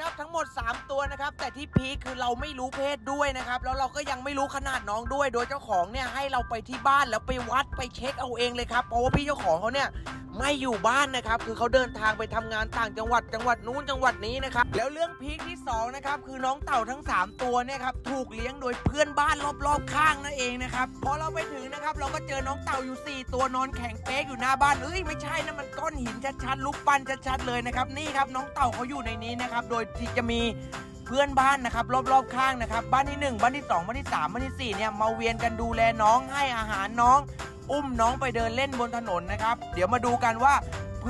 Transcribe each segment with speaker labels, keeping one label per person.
Speaker 1: ครับทั้งหมด 3 ตัวนะครับ แต่ที่พีคคือเราไม่รู้เพศด้วยนะครับ แล้วเราก็ยังไม่รู้ขนาดน้องด้วย โดยเจ้าของเนี่ยให้เราไปที่บ้านแล้วไปวัดไปเช็คเอาเองเลยครับ เพราะว่าพี่เจ้าของเขาเนี่ยไม่อยู่บ้านนะครับ คือเขาเดินทางไปทำงานต่างจังหวัดจังหวัดนู้นจังหวัดนี้นะครับ แล้วเรื่องพีคที่สองนะครับคือน้องเต่าทั้ง 3 ตัวเนี่ยครับถูกเลี้ยงโดยเพื่อนบ้านรอบๆข้างนั่นเองนะครับพอเราไปถึงนะครับเราก็เจอน้องเต่าอยู่ 4 ตัวนอนแข็งเป๊กอยู่หน้าบ้านเอ้ยไม่ใช่นะมัน ก้อนหินชัดๆลูกปั้นชัดๆเลยนะครับนี่ครับน้องเต่าเขาอยู่ในนี้นะครับโดยที่จะมีเพื่อนบ้านนะครับรอบๆข้างนะครับบ้านที่หนึ่งบ้านที่สองบ้านที่สามบ้านที่สี่เนี่ยมาเวียนกันดูแลน้องให้อาหารน้อง อุ้มน้องไปเดินเล่นบนถนนนะครับ เดี๋ยวมาดูกันว่า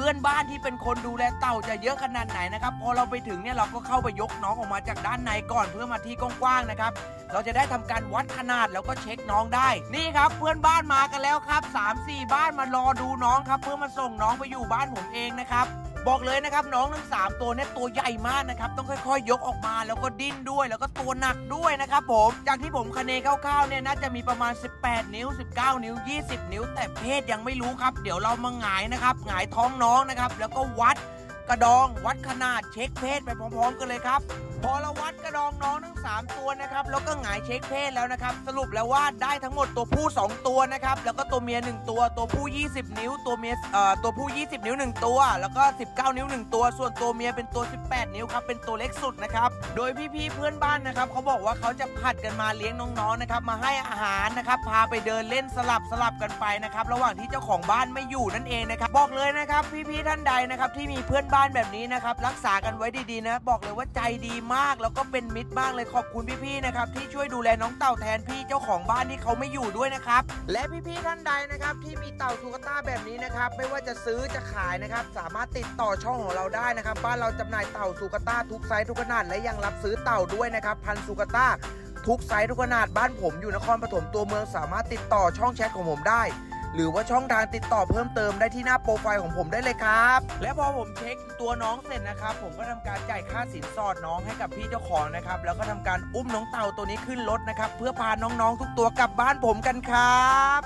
Speaker 1: พื่อนบ้านที่เป็นคนดูแลเต่าจะเยอะขนาดไหนนะครับพอเราไปถึงเนี่ยเราก็เข้าไปยกน้องออกมาจากด้านในก่อนเพื่อมาที่กว้างๆนะครับ เราจะได้ทำการวัดขนาดแล้วก็เช็คน้องได้ นี่ครับเพื่อนบ้านมากันแล้วครับ 3-4 บ้านมารอดูน้องครับ เพื่อมาส่งน้องไปอยู่บ้านผมเองนะครับ บอกเลยนะครับน้องทั้งสามตัวเนี่ยตัวใหญ่มากนะครับต้องค่อย ๆ ยกออกมาแล้วก็ดิ้นด้วย แล้วก็ตัวหนักด้วยนะครับผมจากที่ผมคะเนคร่าวๆเนี่ยน่าจะมีประมาณ 18 นิ้ว 19 นิ้ว 20 นิ้ว แต่เพศยังไม่รู้ครับ เดี๋ยวเรามาหงายนะครับหงายท้องน้องนะครับแล้วก็วัด กระดอง วัดขนาดเช็คเพศไปพร้อมๆกันเลยครับ พอเราวัดกระดองน้องทั้ง 3 ตัวนะครับ แล้วก็หงายเช็คเพศแล้วนะครับ สรุปแล้วว่าได้ทั้งหมดตัวผู้ 2 ตัวนะครับ แล้วก็ตัวเมีย 1 ตัว ตัวผู้ 20 นิ้ว ตัวเมียเอ่อตัวผู้ 20 นิ้ว 1 ตัว แล้วก็ 19 นิ้ว 1 ตัว ส่วนตัวเมียเป็นตัว 18 นิ้วครับ เป็นตัวเล็กสุดนะครับ โดยพี่ๆเพื่อนบ้านนะครับเขาบอกว่าเขาจะผัดกันมาเลี้ยงน้องๆนะครับ มาให้อาหารนะครับ พาไปเดินเล่นสลับสลับกันไปนะครับ ระหว่างที่เจ้าของบ้านไม่อยู่นั่นเองนะครับ บอกเลยนะครับ พี่ๆท่านใดนะครับที่มีเพื่อนบ้านานแบบนี้นะครับ รักษากันไว้ดีๆนะ บอกเลยว่าใจดีมาก แล้วก็เป็นมิตรมากเลยขอบคุณพี่ๆนะครับที่ช่วยดูแลน้องเต่าแทนพี่เจ้าของบ้านที่เขาไม่อยู่ด้วยนะครับ และพี่ๆท่านใดนะครับ ที่มีเต่าซูกาต้าแบบนี้นะครับ ไม่ว่าจะซื้อจะขายนะครับ สามารถติดต่อช่องของเราได้นะครับ บ้านเราจำหน่ายเต่าซูกาต้าทุกไซส์ทุกขนาดและยังรับซื้อเต่าด้วยนะครับ พันธุ์ซูกาต้าทุกไซส์ทุกขนาดบ้านผมอยู่นครปฐมตัวเมืองสามารถติดต่อช่องแชทของผมได้ หรือว่าช่องทางติดต่อเพิ่มเติมได้ที่หน้าโปรไฟล์ของผมได้เลยครับ และพอผมเช็คตัวน้องเสร็จนะครับ ผมก็ทำการจ่ายค่าสินสอดน้องให้กับพี่เจ้าของนะครับ แล้วก็ทำการอุ้มน้องเต่าตัวนี้ขึ้นรถนะครับ เพื่อพาน้องๆทุกตัวกลับบ้านผมกันครับ